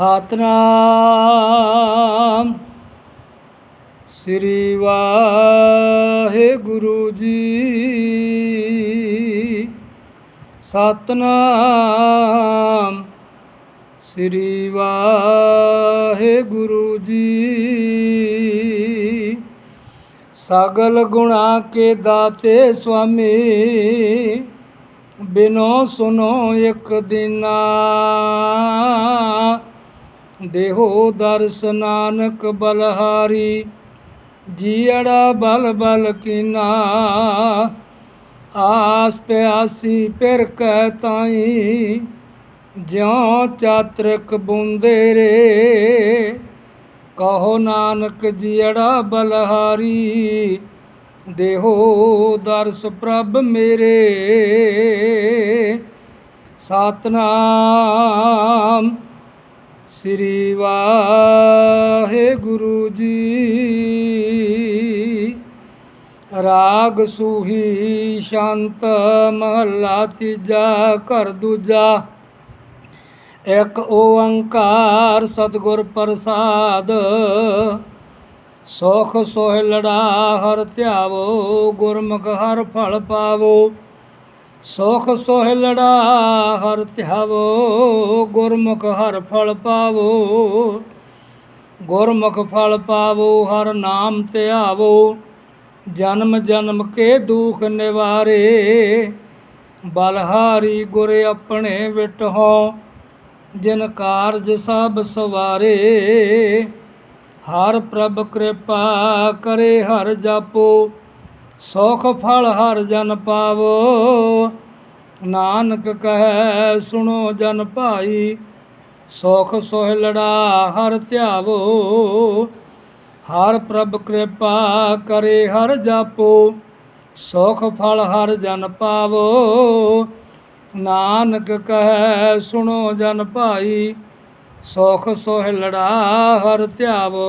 ਸਤਨਾਮ। ਸ੍ਰੀ ਵਾਹਿਗੁਰੂ ਜੀ। ਸਤਨਾਮ। ਸ੍ਰੀ ਵਾਹਿਗੁਰੂ ਜੀ। ਸਗਲ ਗੁਣਾ ਕੇ ਦਾਤੇ ਸੁਆਮੀ। ਬਿਨੋ ਸੁਨੋ ਇੱਕ ਦਿਨਾ। ਦੇਹੋ ਦਰਸ ਨਾਨਕ ਬਲਹਾਰੀ ਜੀੜਾ ਬਲ ਬਲ ਕੀਨਾ। ਆਸ ਪਿਆਸੀ ਪਿਰ ਕਹਿ ਤਾਈ, ਜਿਉ ਚਾਤਰਕ ਬੁੰਦੇ ਰੇ ਕਹੋ ਨਾਨਕ ਜੀੜਾ ਬਲਹਾਰੀ, ਦੇਹੋ ਦਰਸ ਪ੍ਰਭ ਮੇਰੇ। ਸਤਨਾਮ। ਸ੍ਰੀ ਵਾਹਿਗੁਰੂ ਜੀ। ਰਾਗ ਸੂਹੀ ਸ਼ਾਂਤ ਮਹੱਲਾ ਤੀਜਾ, ਘਰ ਦੂਜਾ। ਇੱਕ ਓੰਕਾਰ ਸਤਿਗੁਰ ਪ੍ਰਸਾਦ। ਸੁਖ ਸੋਹਿਲੜਾ ਹਰ ਧਿਆਵੋ, ਗੁਰਮੁਖ ਹਰ ਫਲ ਪਾਵੋ। ਸੁਖ ਸੋਹਿਲੜਾ ਹਰ ਧਿਆਵੋ ਗੁਰਮੁਖ ਹਰ ਫਲ ਪਾਵੋ। ਗੁਰਮੁਖ ਫਲ ਪਾਵੋ, ਹਰ ਨਾਮ ਧਿਆਵੋ। ਜਨਮ ਜਨਮ ਕੇ ਦੁਖ ਨਿਵਾਰੇ, ਬਲਹਾਰੀ ਗੁਰ ਆਪਣੇ ਵਿਟਹੁ। ਜਿਨ ਕਾਰਜ ਸਭ ਸਵਾਰੇ, ਹਰ ਪ੍ਰਭ ਕਿਰਪਾ ਕਰੇ ਹਰ ਜਾਪੋ। ਸੁਖ ਫਲ ਹਰ ਜਨ ਪਾਵੋ। ਨਾਨਕ ਕਹੈ, ਸੁਣੋ ਜਨ ਭਾਈ, ਸੁਖ ਸੋਹਿਲੜਾ ਹਰ ਧਿਆਵੋ। ਹਰ ਪ੍ਰਭ ਕਿਰਪਾ ਕਰੇ ਹਰ ਜਾਪੋ, ਸੁਖ ਫਲ ਹਰ ਜਨ ਪਾਵੋ। ਨਾਨਕ ਕਹੈ, ਸੁਣੋ ਜਨ ਭਾਈ, ਸੁਖ ਸੋਹਿਲੜਾ ਹਰ ਧਿਆਵੋ।